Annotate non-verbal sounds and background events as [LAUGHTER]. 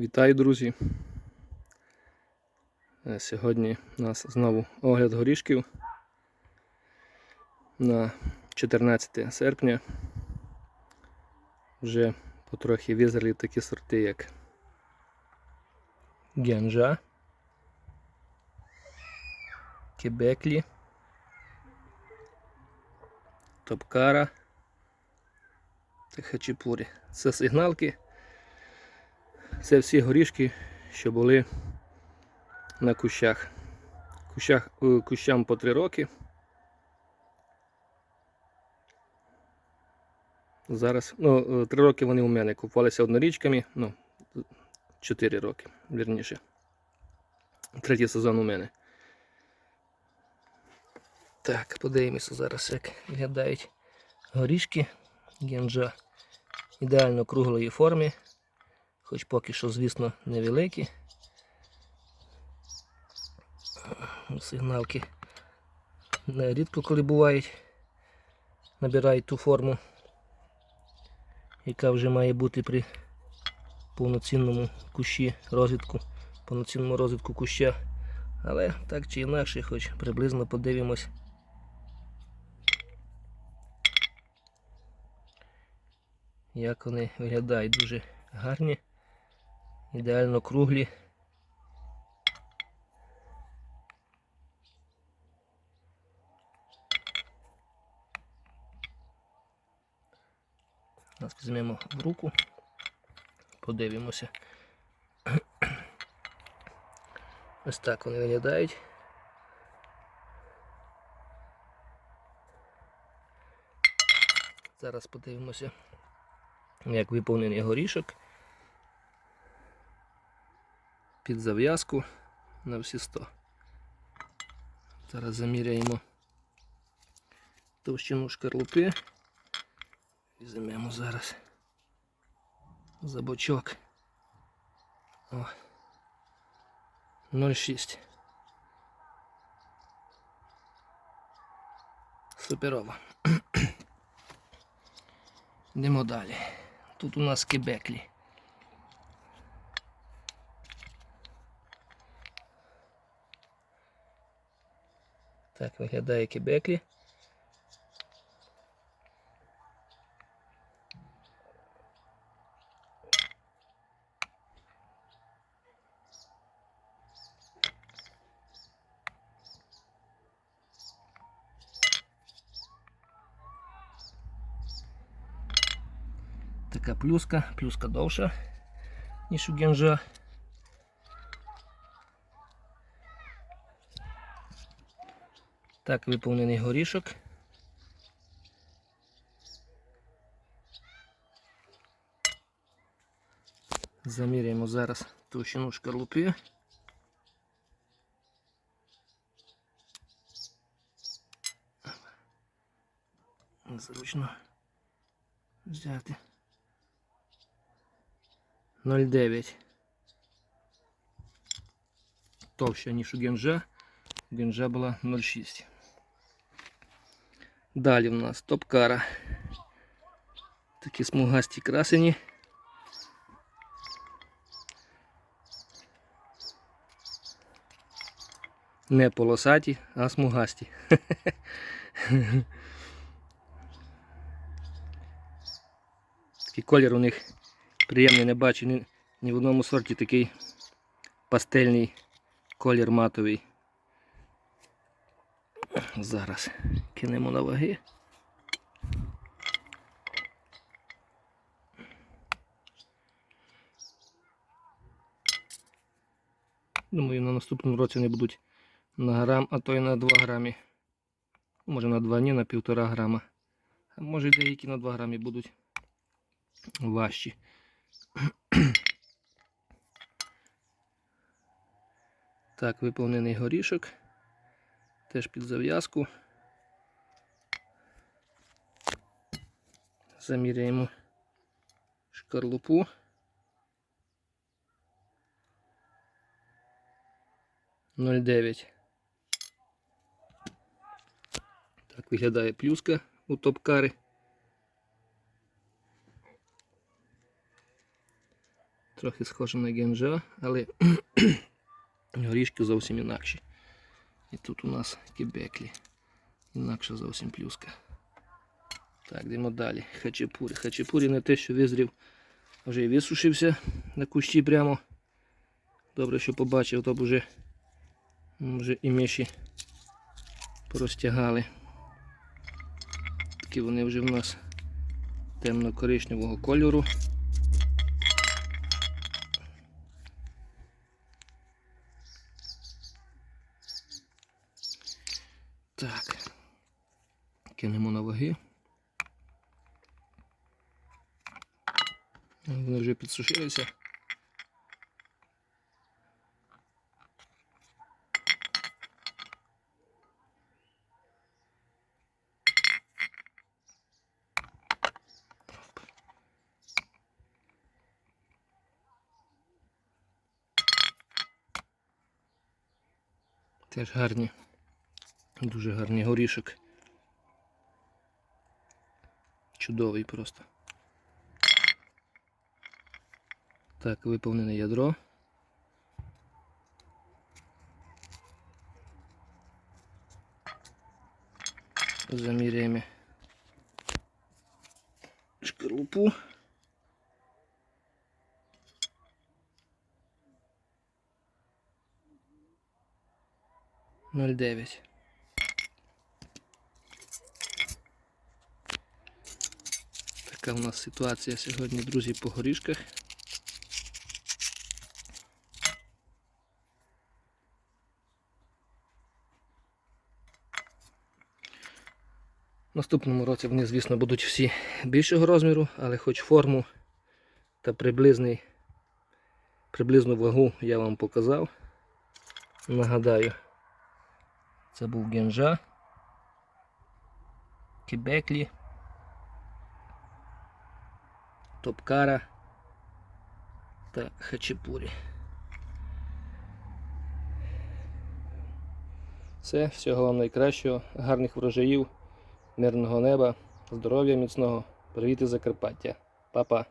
Вітаю, друзі! Е, Сьогодні у нас знову огляд горішків на 14 серпня. Вже потрохи визріли такі сорти, як Генжа, Кебеклі, Топкара та Хачапурі. Це сигналки. Це всі горішки, що були на кущах. Кущах е, кущам по 3 роки. Зараз, ну, 3 роки вони у мене купувалися однорічками, ну, 4 роки, вірніше. Третій сезон у мене. Так, подивимося зараз, як виглядають горішки генджа ідеально круглої форми хоч поки що, звісно, невеликі. Сигналки рідко коли бувають, набирають ту форму, яка вже має бути при повноцінному кущі розвитку, повноцінному розвитку куща. Але так чи інакше, хоч приблизно подивимось. Як вони виглядають дуже гарні ідеально круглі. Нас візьмемо в руку, подивимося. Ось так вони виглядають. Зараз подивимося, як виповнений горішок під зав'язку на всі 100. Зараз заміряємо товщину шкарлупи. Візьмемо зараз за бочок. 0,6. Суперово. [CLEARS THROAT] Йдемо далі. Тут у нас кебеклі. Так виглядає кебеклі. Така плюска, плюска довша, ніж у генжа. Так виповнений горішок. Заміряємо зараз товщину шкарлупи. Незручно взяти 0,9. Товща, ніж у генжа. Генжа була 0,6. Далі в нас топкара. Такі смугасті красені. Не полосаті, а смугасті. Такий колір у них приємний, не бачу ні, ні в одному сорті такий пастельний колір матовий. Зараз кинемо на ваги. Думаю, на наступному році вони будуть на грам, а то й на 2 грамі. Може на 2, ні, на 1,5 грама. А може деякі на 2 грамі будуть важчі. Так, виповнений горішок. Теж під зав'язку. Заміряємо шкарлупу. Ноль дев'ять. Так виглядає плюска у топкари. Трохи схоже на генжа, але [CLEARS THROAT] горішки зовсім інакші. І тут у нас кібеклі. Інакша зовсім плюска. Так, йдемо далі. Хачапурі. Хачапурі не те, що визрів, вже і висушився на кущі прямо. Добре, що побачив, то б вже, вже і миші порозтягали. Такі вони вже в нас темно-коричневого кольору. Так. Кинемо на ваги. Вони вже підсушилися. Теж гарні. Дуже гарний горішок. Чудовий просто. Так, виповнене ядро. Заміряємо шкарлупу. Ноль дев'ять. Така у нас ситуація сьогодні, друзі, по горішках. Наступному році вони, звісно, будуть всі більшого розміру, але хоч форму та приблизний, приблизну вагу я вам показав. Нагадаю, це був генжа, кібеклі, топкара та хачапурі. Все, всього вам найкращого, гарних врожаїв, мирного неба, здоров'я міцного. Привіт із Закарпаття. Па-па.